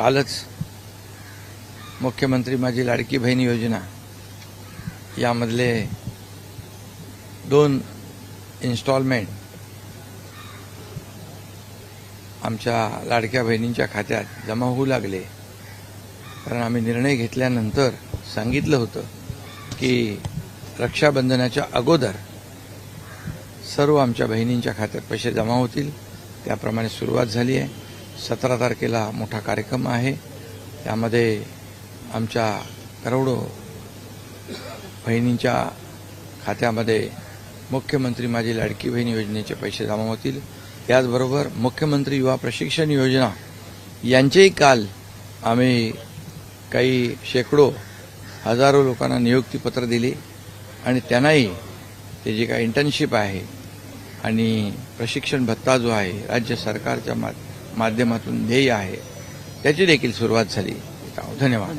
कालच मुख्यमंत्री माझी लाडकी बहीण योजना यामधले दोन इन्स्टॉलमेंट आमच्या लाडक्या बहिणींच्या खात्यात जमा होऊ लागले. कारण आम्ही निर्णय घेतल्यानंतर सांगितलं होतं की रक्षाबंधनाच्या अगोदर सर्व आमच्या बहिणींच्या खात्यात पैसे जमा होतील. त्याप्रमाणे सुरुवात झाली आहे. सतरा तारखेला मोठा कार्यक्रम आहे. त्यामध्ये आमच्या करोडो बहिणींच्या खात्यामध्ये मुख्यमंत्री माझी लाडकी बहीण योजनेचे पैसे जमा होतील. त्याचबरोबर मुख्यमंत्री युवा प्रशिक्षण योजना. यांचेही काल आम्ही काही शेकडो हजारो लोकांना नियुक्तीपत्र दिली आणि त्यांनाही ते जे काही इंटर्नशिप आहे आणि प्रशिक्षण भत्ता जो आहे राज्य सरकारच्या मा- माध्यमातून ध्येय आहे. त्याची देखील सुरुवात झाली. धन्यवाद.